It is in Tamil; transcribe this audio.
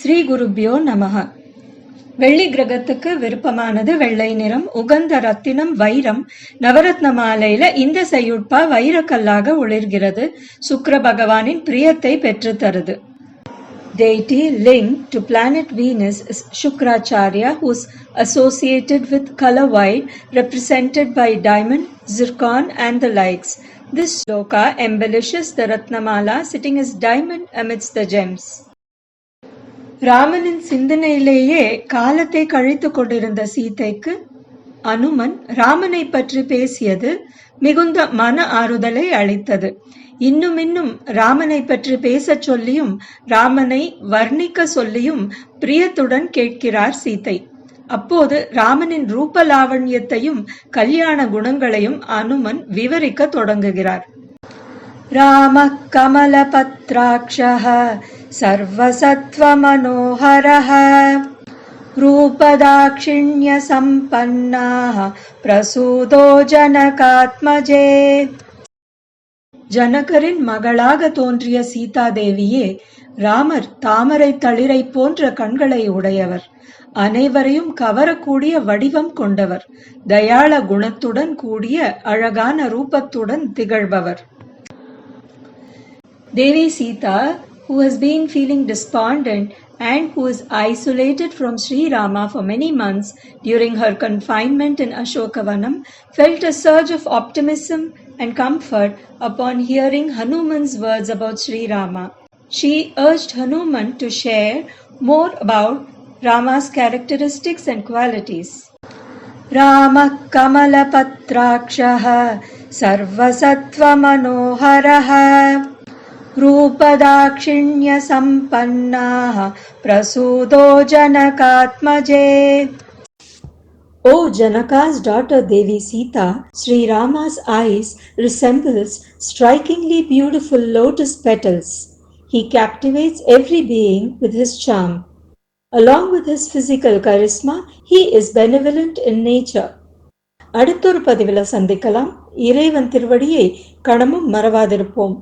ஸ்ரீ குருப்யோ நமக வெள்ளி கிரகத்துக்கு விருப்பமானது வெள்ளை நிறம் உகந்த ரத்தினம் வைரம் நவரத்ன மாலையில இந்த செய்யுட்பா வைரக்கல்லாக ஒளிர்கிறது சுக்கிர பகவானின் பிரியத்தை பெற்று தருது Deity linked to planet Venus is Shukracharya, who's associated with color white, represented by diamond, zircon, and the likes. This shloka embellishes the Ratnamala sitting as diamond amidst the gems. ராமனின் சிந்தனையிலேயே காலத்தை கழித்து கொண்டிருந்த சீதைக்கு அனுமன் ராமனை பற்றி பேசியது மிகுந்த மன ஆறுதலை அளித்தது. இன்னும் இன்னும் ராமனை பற்றி பேசச் சொல்லியும் ராமனை வர்ணிக்க சொல்லியும் பிரியத்துடன் கேட்கிறார் சீதை. அப்போது ராமனின் ரூபலாவண்யத்தையும் கல்யாண குணங்களையும் அனுமன் விவரிக்க தொடங்குகிறார். ராம கமல பத்ராட்ச सर्वसत्त्वमनोहरः रूपदाक्षिण्यसम्पन्नाः प्रसूदो जनकात्मजे ஜனகரின் மகளாக தோன்றிய சீதாதேவியே ராமர் தாமரை தளிரை போன்ற கண்களை உடையவர் அனைவரையும் கவரக்கூடிய வடிவம் கொண்டவர் தயாள குணத்துடன் கூடிய அழகான ரூபத்துடன் திகழ்பவர் Devi Sita, who has been feeling despondent and who is isolated from Sri Rama for many months during her confinement in Ashokavanam, felt a surge of optimism and comfort upon hearing Hanuman's words about Sri Rama. She urged Hanuman to share more about Rama's characteristics and qualities. Rama Kamala Patrakshaha Sarvasatva Manoharaha रूपदाक्षिण्यसम्पन्नाः प्रसूदो जनकात्मजे O Janaka's daughter Devi Sita, Sri Rama's eyes resembles strikingly beautiful lotus petals. He captivates every being with his charm. Along with his physical charisma, he is benevolent in nature. அடுத்தொரு பதிவில் சந்திக்கலாம் இறைவன் திருவடியை கணமும் மறவாதிருப்போம்